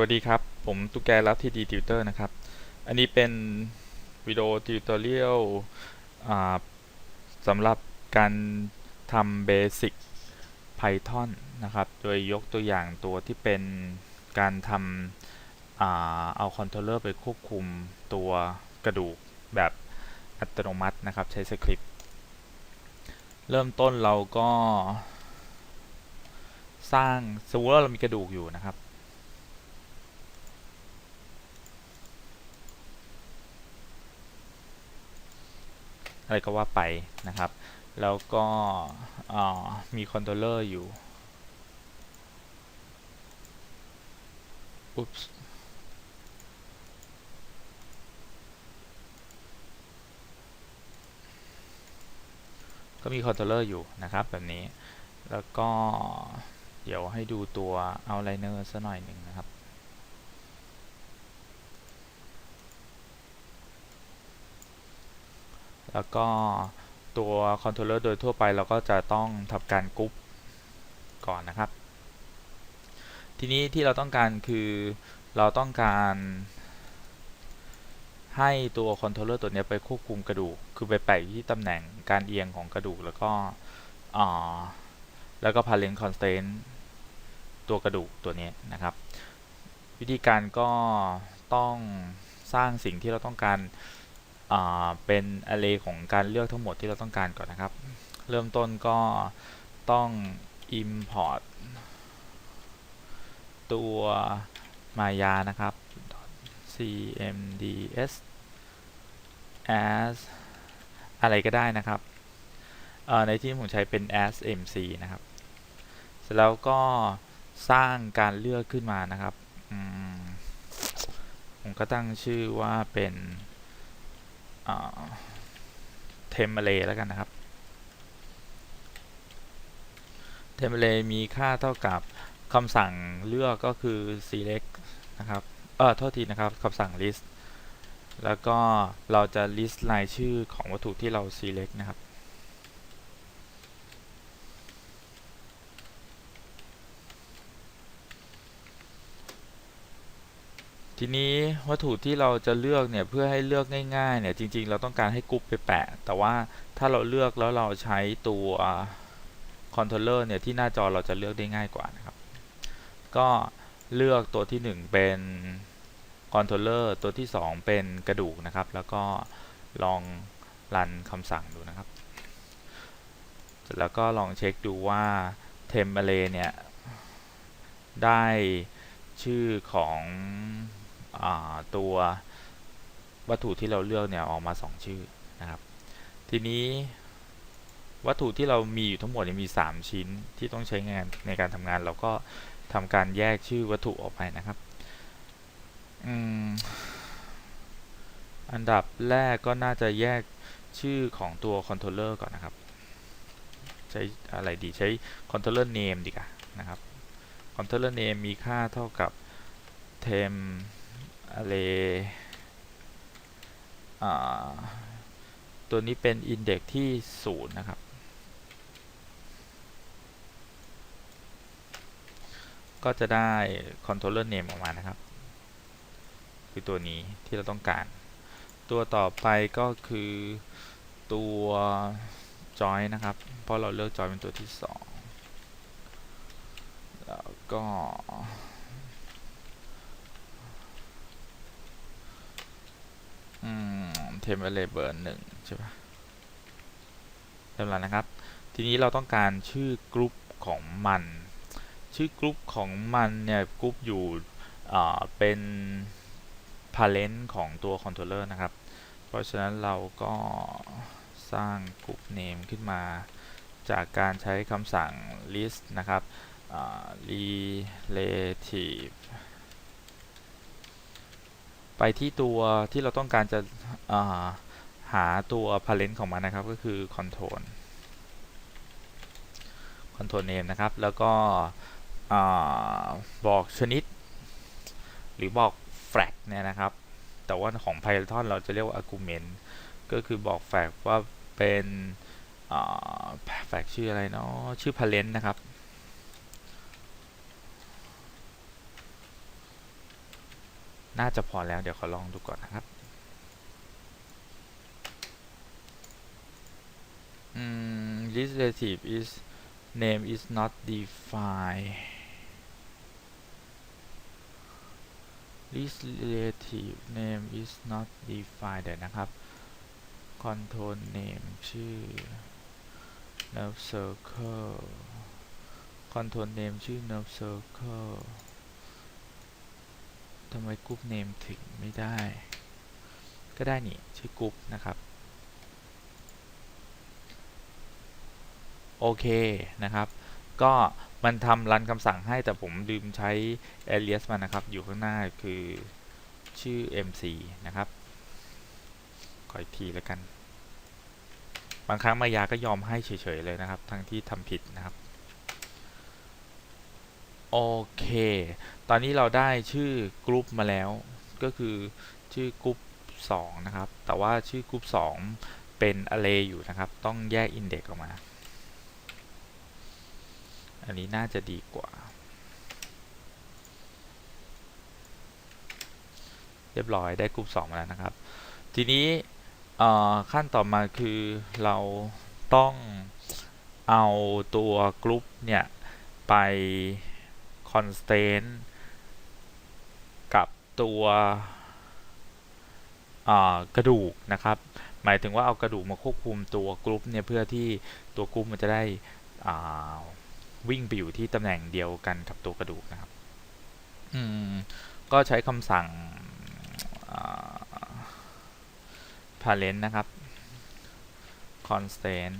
วัสดีครับ ผมตุ๊กแกรับทีดีติวเตอร์นะครับ อันนี้เป็นวิดีโอติวตอเรียลสำหรับการทำเบสิก Python นะครับ โดยยกตัวอย่างตัวที่เป็นการทำอเอาคอนโทรลเลอร์ไปควบคุมตัวกระดูกแบบอัตโนมัตินะครับ ใช้สคริปต์ เริ่มต้นเราก็ สร้างสมมติว่าเรามีกระดูกอยู่นะครับ อะไรก็ว่าไปนะครับ แล้วก็มีคอนโทรลเลอร์อยู่อุ๊ปส์ก็มีคอนโทรลเลอร์อยู่นะครับแบบนี้ แล้วก็เดี๋ยวให้ดูตัว outliner สักหน่อยหนึ่งนะครับ แล้วก็ตัวคอนโทรลเลอร์โดยทั่วไปเราก็จะต้องทำการกรุ๊ปก่อนนะครับ ทีนี้ที่เราต้องการคือเราต้องการให้ตัวคอนโทรลเลอร์ตัวนี้ไปควบคุมกระดูก คือไปแปะที่ตำแหน่งการเอียงของกระดูก แล้วก็อ่าแล้วก็ parent constraint ตัวกระดูกตัวนี้นะครับ วิธีการก็ต้องสร้างสิ่งที่เราต้องการ เป็น array ของการเลือกทั้งหมดที่เราต้องการก่อนนะครับ เริ่มต้นก็ต้อง import ตัว maya นะครับ cmds as อะไรก็ได้นะครับ ในที่ผมใช้เป็น as mc นะครับ เสร็จแล้วก็สร้างการเลือกขึ้นมานะครับ ผมก็ตั้งชื่อว่าเป็น เทมเ a เลแล้วกันนะครับเทมเ a เลมีค่าเท่ากับคำสั่งเลือกก็คือ select นะครับ เออโทษทีนะครับคำสั่ง list แล้วก็เราจะ list รายชื่อของวัตถุที่เรา select นะครับ ทีนี้วัตถุที่เราจะเลือกเนี่ยเพื่อให้เลือกง่ายๆเนี่ยจริง ๆ เราต้องการให้กรุ๊ปไปแปะ แต่ว่าถ้าเราเลือกแล้วเราใช้ตัวคอนโทรลเลอร์เนี่ยที่หน้าจอเราจะเลือกได้ง่ายกว่านะครับ ก็เลือกตัวที่ 1 เป็นคอนโทรลเลอร์ตัวที่ 2 เป็นกระดูกนะครับ แล้วก็ลองรันคำสั่งดูนะครับ แล้วก็ลองเช็คดูว่า t e m p l a t e เนี่ยได้ชื่อของ ตัววัตถุที่เราเลือกเนี่ยออกมา 2 ชื่อนะครับ ทีนี้วัตถุที่เรามีอยู่ทั้งหมดมี 3 ชิ้นที่ต้องใช้งานในการทำงานเราก็ทำการแยกชื่อวัตถุออกไปนะครับออันดับแรกก็น่าจะแยกชื่อของตัวคอนโทรลเลอร์ก่อนนะครับ ใช้อะไรดีใช้คอนโทรลเลอร์เนมดีกว่านะครับคอนโทรลเลอร์เนมมีค่าเท่ากับ temp array ตัวนี้เป็น index ที่0นะครับ ก็จะได้ controller name ออกมานะครับ คือตัวนี้ที่เราต้องการ ตัวต่อไปก็คือตัว join นะครับ เพราะเราเลือก join เป็นตัวที่ 2 แล้วก็ เทมเ a เบอร์หนึ่งใช่ปะเรียบร้อยนะครับ ทีนี้เราต้องการชื่อกรุ๊ปของมัน ชื่อกรุ๊ปของมันเนี่ยกรุ๊ปอยู่เป็น parent ของตัว controller นะครับ เพราะฉะนั้นเราก็สร้างกรุ๊ป name ขึ้นมา จากการใช้คำสั่ง list นะครับ relative ไปที่ตัวที่เราต้องการจะหาตัว parent ของมันนะครับ ก็คือ control control name นะครับ แล้วก็บอกชนิด หรือบอก flag เนี่ยนะครับ แต่ว่าของ Python เราจะเรียกว่า argument ก็คือบอก flag ว่าเป็น flag ชื่ออะไรเนาะชื่อ parent นะครับ น่าจะพอแล้วเดี๋ยวขอลองดูก่อนนะครับอืม list relative is name is not defined list relative name is not defined เดี๋ยวนะครับ control name ชื่อ nerve circle control name ชื่อ nerve circle ำไมกรุ๊ป name ถึงไม่ได้ ก็ได้นี่ ชื่อกรุ๊ปนะครับ โอเคนะครับ ก็มันทำรันคำสั่งให้แต่ผมลืมใช้ alias มันนะครับ อยู่ข้างหน้าคือชื่อ mc นะครับขออีกทีแล้วกัน บางครั้งมายาก็ยอมให้เฉยๆเลยนะครับ ทั้งที่ทำผิดนะครับ โอเค ตอนนี้เราได้ชื่อกรุ๊ปมาแล้ว ก็คือชื่อกรุ๊ป2นะครับ แต่ว่าชื่อกรุ๊ป2เป็น array อยู่นะครับ ต้องแยก index ออกมา อันนี้น่าจะดีกว่า เรียบร้อยได้กรุ๊ป2มาแล้วนะครับ ทีนี้ขั้นต่อมาคือเราต้องเอาตัวกรุ๊ปเนี่ย ไป constraint กับตัวกระดูกนะครับ หมายถึงว่าเอากระดูกมาควบคุมตัวกรุ๊ปเนี่ยเพื่อที่ตัวกรุ๊ปมันจะได้วิ่งไปอยู่ที่ตำแหน่งเดียวกันกับตัวกระดูกนะครับก็ใช้คำสั่ง parent นะครับ constraint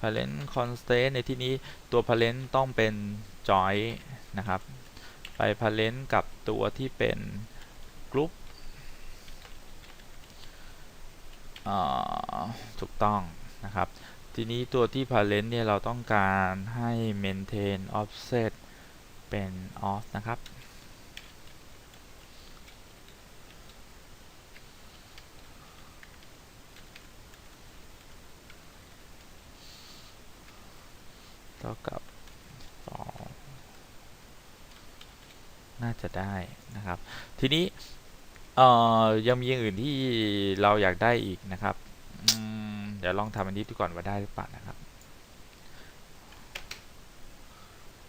parent constraint ในที่นี้ตัว parent ต้องเป็น join นะครับ ไป parent กับตัวที่เป็น group ถูกต้องนะครับ ทีนี้ตัวที่ parent เนี่ย เราต้องการให้ maintain offset เป็น off นะครับ เท่ากับ 2 น่าจะได้นะครับ ทีนี้ยังมีอย่างอื่นที่เราอยากได้อีกนะครับ เดี๋ยวลองทำอันนี้ดูก่อนว่าได้หรือเปล่านะครับ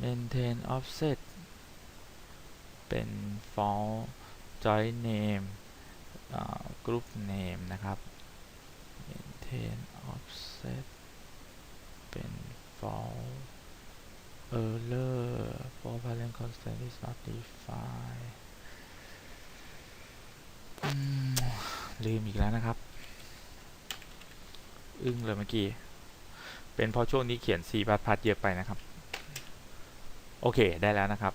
maintain offset เป็น false join name group name นะครับ maintain offset เป็น false error for parent constant is not defined ลืมอีกแล้วนะครับ อึ้งเลยเมื่อกี้ เป็นเพราะช่วงนี้เขียน C พัดพัดเยอะไปนะครับ โอเค ได้แล้วนะครับ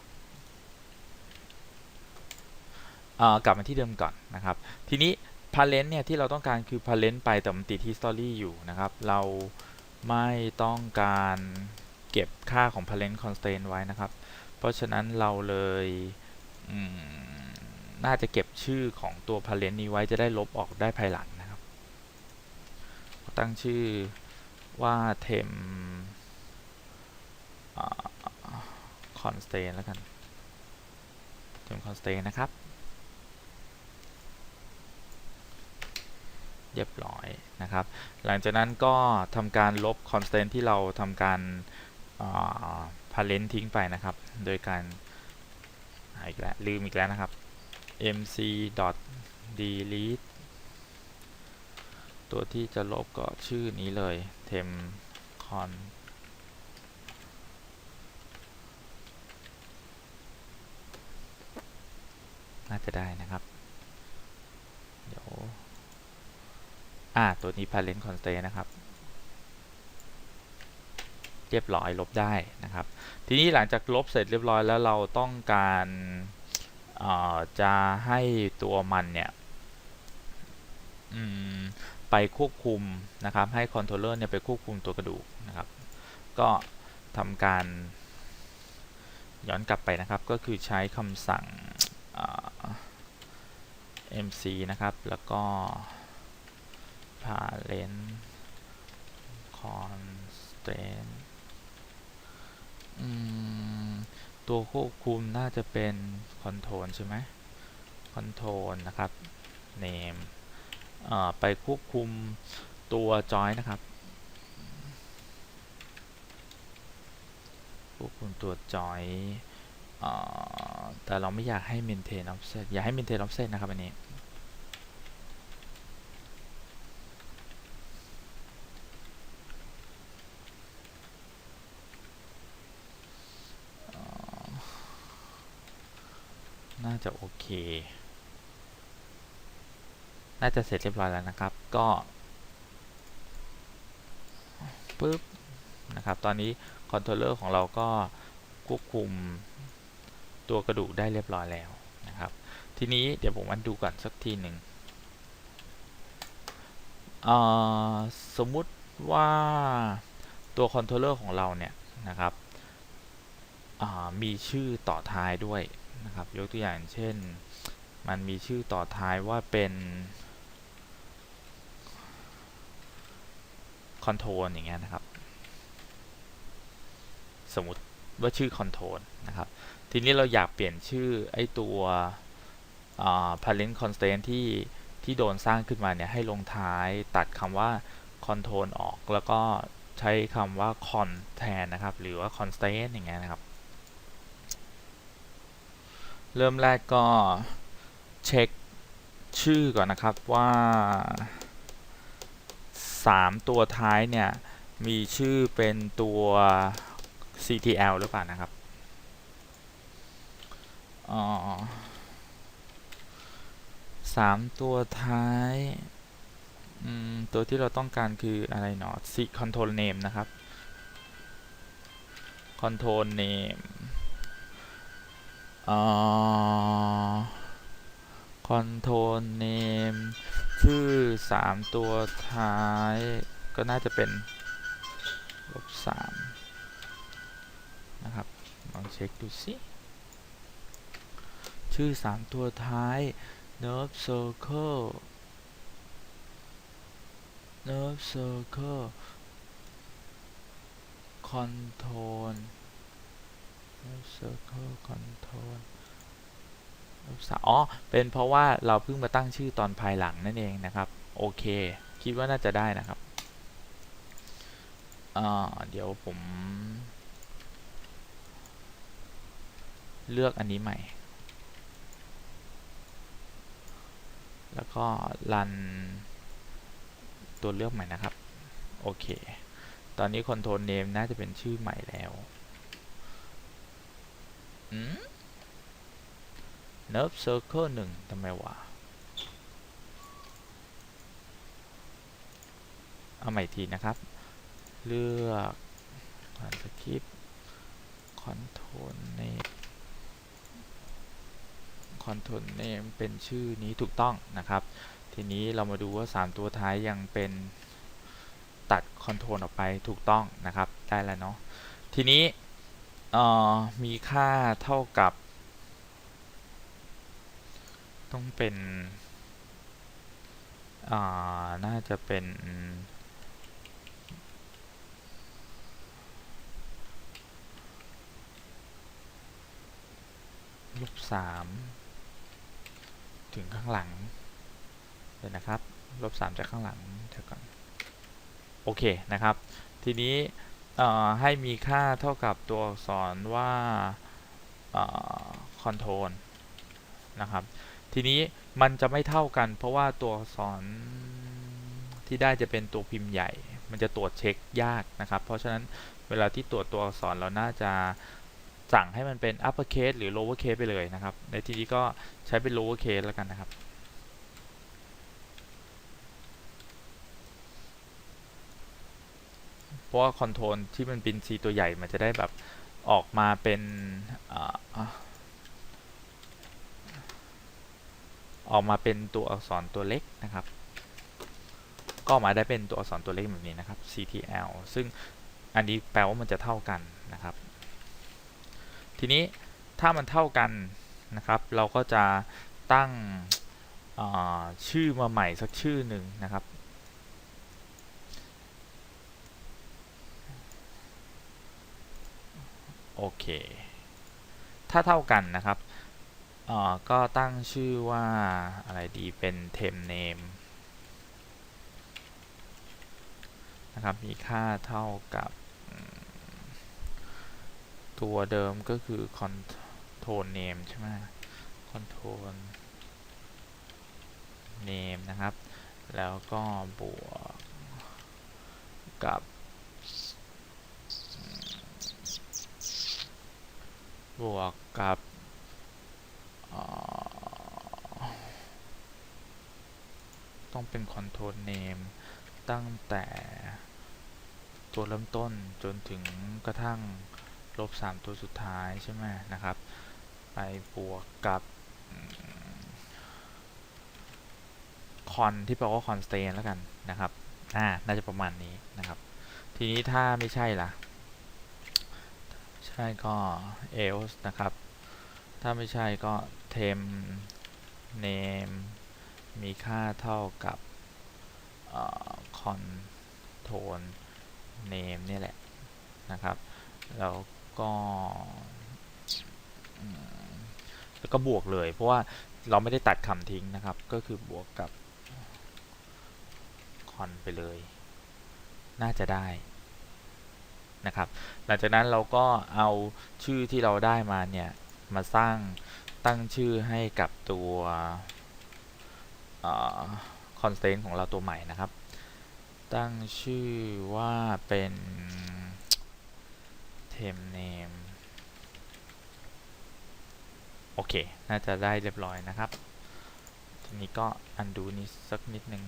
กลับมาที่เดิมก่อนนะครับ ทีนี้ parent เนี่ยที่เราต้องการคือ parent ไปแต่มันติด history อยู่นะครับ เรา ไม่ต้องการเก็บค่าของ parent constraint ไว้นะครับ เพราะฉะนั้นเราเลยน่าจะเก็บชื่อของตัว parent นี้ไว้จะได้ลบออกได้ภายหลังนะครับ ตั้งชื่อว่า tem constraint แล้วกัน tem constraint นะครับ เรียบร้อยนะครับ หลังจากนั้นก็ทำการลบ constraint ที่เราทำการ parent ทิ้งไปนะครับ โดยการอีกแล้วลืมอีกแล้วนะครับ mc delete ตัวที่จะลบก็ชื่อนี้เลย tem con น่าจะได้นะครับ เดี๋ยว อ่า ตัวนี้ parent constraint นะครับ เรียบร้อยลบได้นะครับ ทีนี้หลังจากลบเสร็จเรียบร้อยแล้วเราต้องการจะให้ตัวมันเนี่ยไปควบคุมนะครับ ให้คอนโทรลเลอร์เนี่ยไปควบคุมตัวกระดูกนะครับ ก็ทำการย้อนกลับไปนะครับ ก็คือใช้คำสั่ง mc นะครับ แล้วก็ parent constraint ตัวควบคุมน่าจะเป็นคอนโทรลใช่ไหมคอนโทรลนะครับ name ไปควบคุมตัว join นะครับ ควบคุมตัว join อ่าแต่เราไม่อยากให้ maintain offset อยากให้ maintain offset นะครับอันนี้าจะโอเค น่าจะเสร็จเรียบร้อยแล้วนะครับ ก็ปึ๊บนะครับ ตอนนี้คอนโทรลเลอร์ของเราก็ควบคุมตัวกระดูกได้เรียบร้อยแล้วนะครับ ทีนี้เดี๋ยวผมมันดูก่อนสักทีหนึ่งสมมุติว่าตัวคอนโทรลเลอร์ของเราเนี่ยนะครับมีชื่อต่อท้ายด้วย นะครับ ยกตัวอย่างเช่น มันมีชื่อต่อท้ายว่าเป็นคอนโทรลอย่างเงี้ยนะครับ สมมติว่าชื่อคอนโทรลนะครับ ทีนี้เราอยากเปลี่ยนชื่อไอตัว parent constraint ที่ที่โดนสร้างขึ้นมาเนี่ยให้ลงท้ายตัดคำว่า control ออก แล้วก็ใช้คำว่า con แทนนะครับ หรือว่า constraint อย่างเงี้ยนะครับ เริ่มแรกก็เช็คชื่อก่อนนะครับว่า 3 ตัวท้ายเนี่ย มีชื่อเป็นตัว CTL หรือเปล่านะครับอ๋อสามตัวท้ายตัวที่เราต้องการคืออะไรเนาะ C control name นะครับ control name อ่า control name ชื่อสามตัวท้ายก็น่าจะเป็นลบสามนะครับ ลองเช็คดูสิ ชื่อสามตัวท้าย nerve circle nerve circle control circle control อ๋อ เป็นเพราะว่าเราเพิ่งมาตั้งชื่อตอนภายหลังนั่นเองนะครับ โอเค คิดว่าน่าจะได้นะครับเดี๋ยวผม เลือกอันนี้ใหม่ แล้วก็รันตัวเลือกใหม่นะครับ โอเค ตอนนี้ Control Name น่าจะเป็นชื่อใหม่แล้ว นอืม Nerve Circle 1ทำไมวะ เอาใหม่ทีนะครับ เลือกรันสคริปต์ Control Name Control Name เป็นชื่อนี้ถูกต้องนะครับ ทีนี้เรามาดูว่า 3 ตัวท้ายยังเป็นตัด Control ออกไปถูกต้องนะครับ ได้แล้วเนาะทีนี้ ออมีค่าเท่ากับ ต้องเป็นน่าจะเป็น ลบสามถึงข้างหลังเดี๋ยวนะครับ ลบสามจากข้างหลังเดี๋ยวก่อน โอเคนะครับ ทีนี้ ให้มีค่าเท่ากับตัวอักษรว่าคอนโทรลนะครับ ทีนี้มันจะไม่เท่ากัน เพราะว่าตัวอักษรที่ได้จะเป็นตัวพิมพ์ใหญ่ มันจะตรวจเช็คยากนะครับ เพราะฉะนั้นเวลาที่ตรวจตัวอักษรเราน่าจะสั่งให้มันเป็น upper case หรือ lower case ไปเลยนะครับ ในที่นี้ก็ใช้เป็น lower case แล้วกันนะครับ เพราะว่าคอนโทรลที่มันเป็น C ตัวใหญ่มันจะได้แบบออกมาเป็นออกมาเป็นตัวอักษรตัวเล็กนะครับ ก็มาได้เป็นตัวอักษรตัวเล็กแบบนี้นะครับ CTL ซึ่งอันนี้แปลว่ามันจะเท่ากันนะครับ ทีนี้ถ้ามันเท่ากันนะครับ เราก็จะตั้งชื่อมาใหม่สักชื่อหนึ่งนะครับ โอเค ถ้าเท่ากันนะครับก็ตั้งชื่อว่าอะไรดีเป็น temp name นะครับมีค่าเท่ากับตัวเดิมก็คือ control name ใช่ไหม control name นะครับ แล้วก็บวกกับ บวกกับต้องเป็น control name ตั้งแต่ตัวเริ่มต้นจนถึงกระทั่งลบ 3 ตัวสุดท้ายใช่ไหมนะครับ ไปบวกกับคอนที่แปลว่า constant แล้วกันนะครับ อ่า น่าจะประมาณนี้นะครับ ทีนี้ถ้าไม่ใช่ล่ะ ใช่ก็ else นะครับ ถ้าไม่ใช่ก็ tem name มีค่าเท่ากับ control name เนี่ยแหละนะครับ แล้วก็แล้วก็บวกเลย เพราะว่าเราไม่ได้ตัดคำทิ้งนะครับ ก็คือบวกกับ con ไปเลย น่าจะได้ นะครับ หลังจากนั้นเราก็เอาชื่อที่เราได้มาเนี่ยมาสร้างตั้งชื่อให้กับตัวคอนสแตนต์ของเราตัวใหม่นะครับ ตั้งชื่อว่าเป็น temp name โอเค น่าจะได้เรียบร้อยนะครับ ทีนี้ก็ undo นี้สักนิดนึง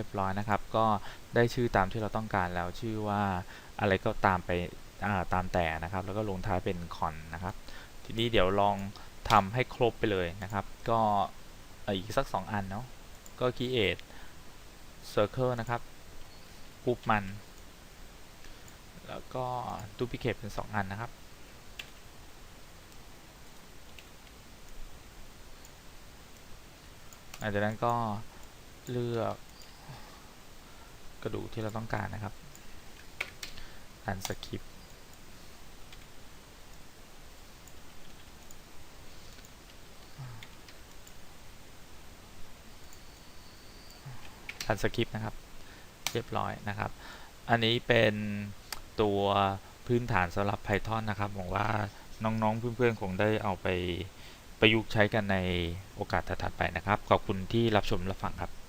รียบร้อยนะครับ ก็ได้ชื่อตามที่เราต้องการแล้วชื่อว่าอะไรก็ตามไปาตามแต่นะครับ แล้วก็ลงท้ายเป็นคอนนะครับ ทีนี้เดี๋ยวลองทำให้ครบไปเลยนะครับ ก็อีกสัก 2 อันเนาะก็ create circle นะครับกรุ๊ปมัน แล้วก็ duplicate เป็น 2 อันนะครับหลังจากนั้นก็เลือก กระดูกที่เราต้องการนะครับอันสคริปอันสคริปนะครับ เรียบร้อยนะครับ อันนี้เป็นตัวพื้นฐานสำหรับ Python นะครับหวังว่าน้องๆ เพื่อนๆ คงได้เอาไปประยุกต์ใช้กันในโอกาสถัดๆไปนะครับ ขอบคุณที่รับชมรับฟังครับ